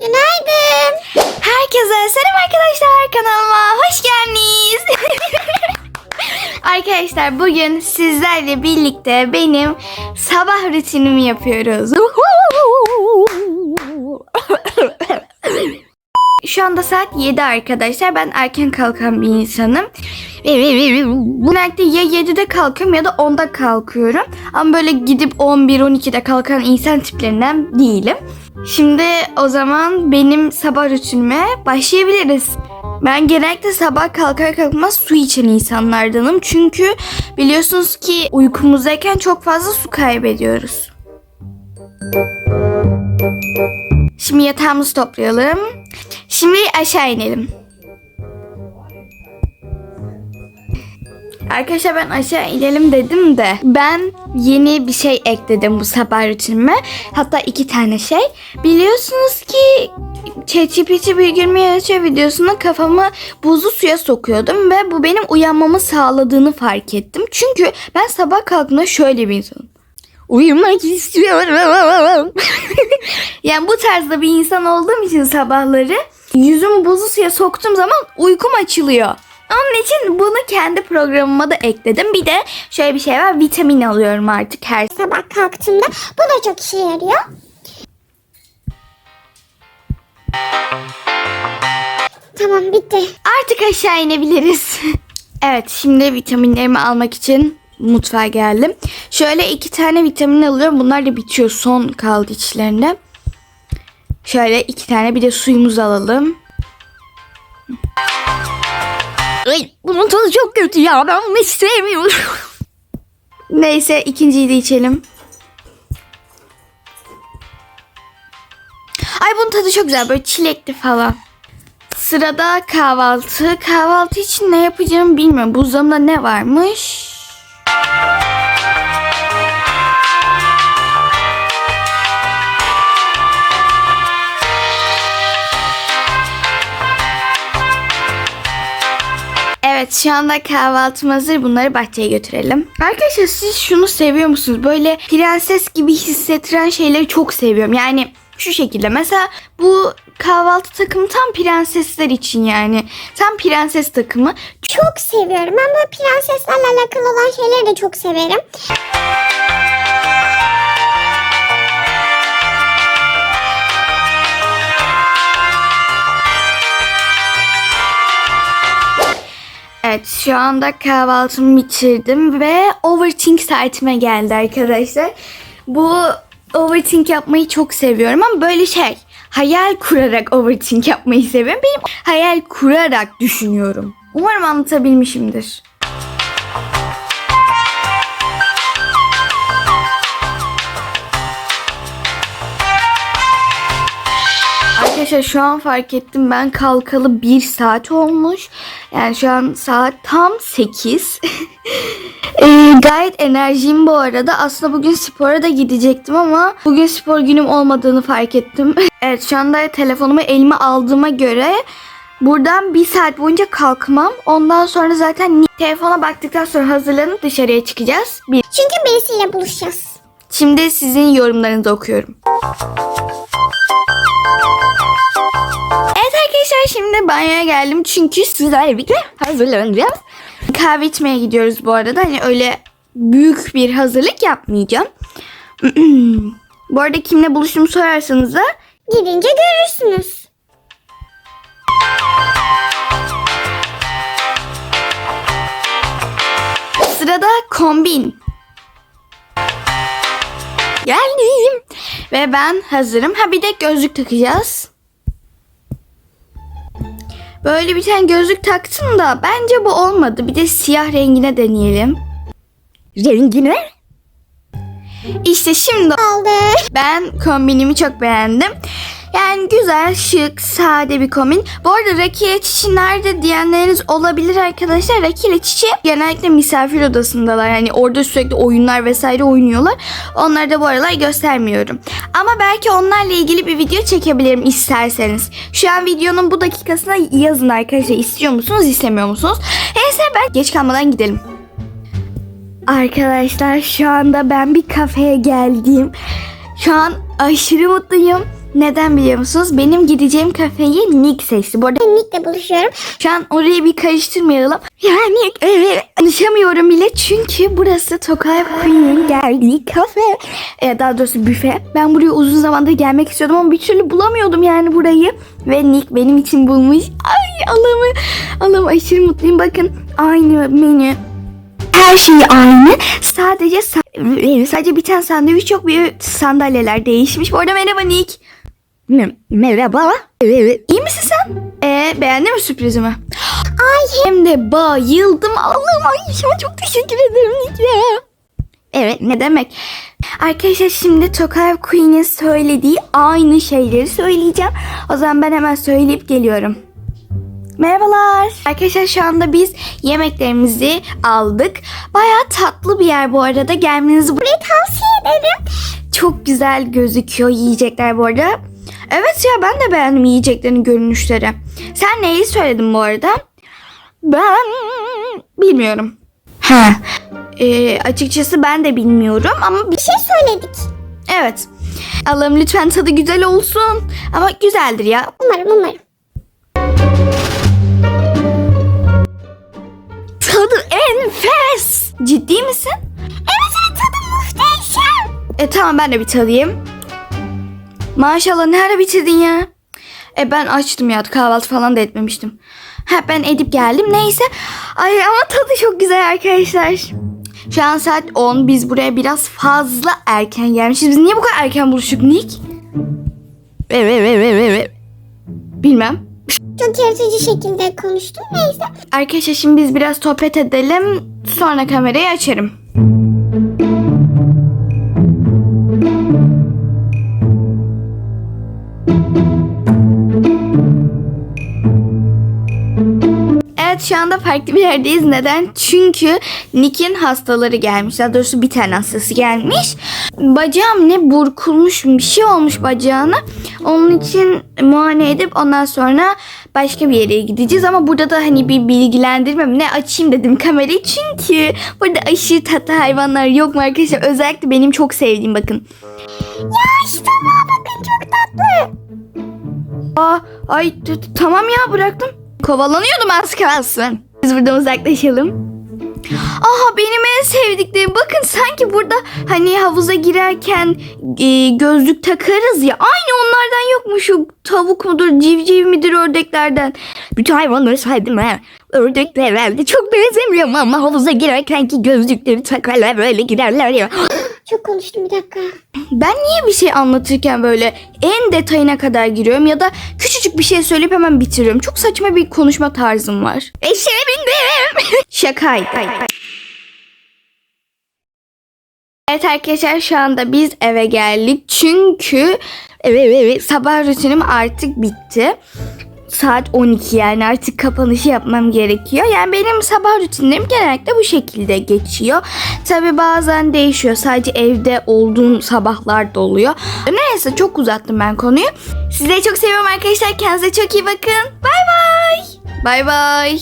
Günaydın. Herkese selam arkadaşlar kanalıma hoş geldiniz. arkadaşlar bugün sizlerle birlikte benim sabah rutinimi yapıyoruz. Şu anda saat 7 arkadaşlar. Ben erken kalkan bir insanım. Genellikle ya 7'de kalkıyorum ya da 10'da kalkıyorum. Ama böyle gidip 11-12'de kalkan insan tiplerinden değilim. Şimdi o zaman benim sabah rutinime başlayabiliriz. Ben genellikle sabah kalkar kalkmaz su içen insanlardanım. Çünkü biliyorsunuz ki uykumuzdayken çok fazla su kaybediyoruz. Şimdi yatağımızı toplayalım. Şimdi aşağı inelim. Arkadaşlar ben aşağı inelim dedim de ben yeni bir şey ekledim bu sabah rutinime. Hatta iki tane şey. Biliyorsunuz ki ChatGPT bir gün yarışıyor videosunda kafamı buzlu suya sokuyordum ve bu benim uyanmamı sağladığını fark ettim. Çünkü ben sabah kalktığımda şöyle bir insanım. Uyumak istiyorum. yani bu tarzda bir insan olduğum için sabahları yüzümü buzlu suya soktuğum zaman uykum açılıyor. Onun için bunu kendi programıma da ekledim. Bir de şöyle bir şey var. Vitamin alıyorum artık her Sabah kalktığımda bu da çok işe yarıyor. Tamam bitti. Artık aşağı inebiliriz. evet şimdi vitaminlerimi almak için mutfağa geldim. Şöyle iki tane vitamin alıyorum. Bunlar da bitiyor. Son kaldı içlerinde. Şöyle iki tane bir de suyumuzu alalım. Ay, bunun tadı çok kötü ya. Ben bunu hiç sevmiyorum. Neyse ikinciyi de içelim. Ay bunun tadı çok güzel. Böyle çilekli falan. Sırada kahvaltı. Kahvaltı için ne yapacağımı bilmiyorum. Buzdolabında ne varmış? Evet şu anda kahvaltım hazır. Bunları bahçeye götürelim. Arkadaşlar siz şunu seviyor musunuz? Böyle prenses gibi hissettiren şeyleri çok seviyorum. Yani şu şekilde mesela bu kahvaltı takımı tam prensesler için yani. Tam prenses takımı. Çok seviyorum. Ben böyle prenseslerle alakalı olan şeyleri de çok severim. Evet şu anda kahvaltımı bitirdim ve overthink saatime geldi arkadaşlar. Bu overthink yapmayı çok seviyorum ama böyle şey hayal kurarak overthink yapmayı seviyorum. Benim hayal kurarak düşünüyorum. Umarım anlatabilmişimdir. Arkadaşlar şu an fark ettim ben kalkalı bir saat olmuş. Yani şu an saat tam 8. Ee, gayet enerjim bu arada. Aslında bugün spora da gidecektim ama bugün spor günüm olmadığını fark ettim. evet şu anda telefonumu elime aldığıma göre buradan bir saat boyunca kalkmam. Ondan sonra zaten telefona baktıktan sonra hazırlanıp dışarıya çıkacağız. Bir. Çünkü birisiyle buluşacağız. Şimdi sizin yorumlarınızı okuyorum. Evet arkadaşlar şimdi banyoya geldim çünkü sizlerle birlikte hazırlanacağız. Kahve içmeye gidiyoruz bu arada. Hani öyle büyük bir hazırlık yapmayacağım. bu arada kimle buluştuğumu sorarsanız da Gidince görürsünüz. Sırada kombin. Geldim. Ve ben hazırım. Ha bir de gözlük takacağız. Böyle bir tane gözlük taktım da bence bu olmadı. Bir de siyah rengine deneyelim. Rengine? İşte şimdi Aldı. ben kombinimi çok beğendim. Yani güzel, şık, sade bir kombin. Bu arada Raki ile Çiçi nerede diyenleriniz olabilir arkadaşlar. Raki ile Çiçi genellikle misafir odasındalar. Yani orada sürekli oyunlar vesaire oynuyorlar. Onları da bu aralar göstermiyorum. Ama belki onlarla ilgili bir video çekebilirim isterseniz. Şu an videonun bu dakikasına yazın arkadaşlar. İstiyor musunuz, istemiyor musunuz? Neyse ben geç kalmadan gidelim. Arkadaşlar şu anda ben bir kafeye geldim. Şu an aşırı mutluyum. Neden biliyor musunuz? Benim gideceğim kafeyi Nick seçti. Bu arada Nick'le buluşuyorum. şu an orayı bir karıştırmayalım. Yani evet. Konuşamıyorum bile çünkü burası Tokay Queen'in geldiği kafe. Ee, daha doğrusu büfe. Ben buraya uzun zamandır gelmek istiyordum ama bir türlü bulamıyordum yani burayı. Ve Nick benim için bulmuş. Ay Allah'ım. Allah'ım aşırı mutluyum. Bakın aynı menü. Her şey aynı. Sadece sa- sadece bir tane sandviç yok. Bir sandalyeler değişmiş. Bu arada merhaba Nick. Merhaba. İyi misin sen? Ee, beğendin mi sürprizimi? Ay hem de bayıldım. Allah'ım ay sana çok teşekkür ederim Nick ya. Evet ne demek. Arkadaşlar şimdi Tokayev Queen'in söylediği aynı şeyleri söyleyeceğim. O zaman ben hemen söyleyip geliyorum. Merhabalar. Arkadaşlar şu anda biz yemeklerimizi aldık. Bayağı tatlı bir yer bu arada. Gelmenizi buraya tavsiye ederim. Çok güzel gözüküyor yiyecekler bu arada. Evet ya ben de beğendim yiyeceklerin görünüşleri. Sen neyi söyledin bu arada? Ben bilmiyorum. Ha. Ee, açıkçası ben de bilmiyorum ama Bir şey söyledik. evet. Allah'ım lütfen tadı güzel olsun. Ama güzeldir ya. Umarım umarım. Tadı enfes. Ciddi misin? Evet evet tadı muhteşem. E tamam ben de bir tadayım. Maşallah ne ara bitirdin ya? E ben açtım ya kahvaltı falan da etmemiştim. Ha ben edip geldim neyse. Ay ama tadı çok güzel arkadaşlar. Şu an saat 10 biz buraya biraz fazla erken gelmişiz. Biz niye bu kadar erken buluştuk Nick? Bilmem. Çok yaratıcı şekilde konuştum. Neyse. Arkadaşlar şimdi biz biraz sohbet edelim. Sonra kamerayı açarım. Şu anda farklı bir yerdeyiz. Neden? Çünkü Nick'in hastaları gelmiş. Daha doğrusu bir tane hastası gelmiş. Bacağım ne burkulmuş bir şey olmuş bacağına. Onun için muayene edip ondan sonra başka bir yere gideceğiz. Ama burada da hani bir bilgilendirme mi ne açayım dedim kamerayı. Çünkü burada aşırı tatlı hayvanlar yok mu arkadaşlar? Özellikle benim çok sevdiğim bakın. Ya işte bakın çok tatlı. Aa, ay tamam ya bıraktım. Kovalanıyordum az kalsın. Biz buradan uzaklaşalım. Aha benim en sevdiklerim. Bakın sanki burada hani havuza girerken e, gözlük takarız ya. Aynı onlardan yok mu şu tavuk mudur, civciv midir ördeklerden. Bütün hayvanları saydım ha. Ördekler herhalde çok benzemiyor ama havuza girerken ki gözlükleri takarlar böyle girerler ya. Çok konuştum bir dakika. Ben niye bir şey anlatırken böyle en detayına kadar giriyorum ya da küçücük bir şey söyleyip hemen bitiriyorum. Çok saçma bir konuşma tarzım var. Eşeğe bindim. Şakaydı. Evet arkadaşlar şu anda biz eve geldik. Çünkü evet, evet, sabah rutinim artık bitti. Saat 12 yani artık kapanışı yapmam gerekiyor. Yani benim sabah rutinlerim genellikle bu şekilde geçiyor. Tabi bazen değişiyor. Sadece evde olduğum sabahlar da oluyor. Neyse çok uzattım ben konuyu. Sizleri çok seviyorum arkadaşlar. Kendinize çok iyi bakın. Bay bay. Bay bay.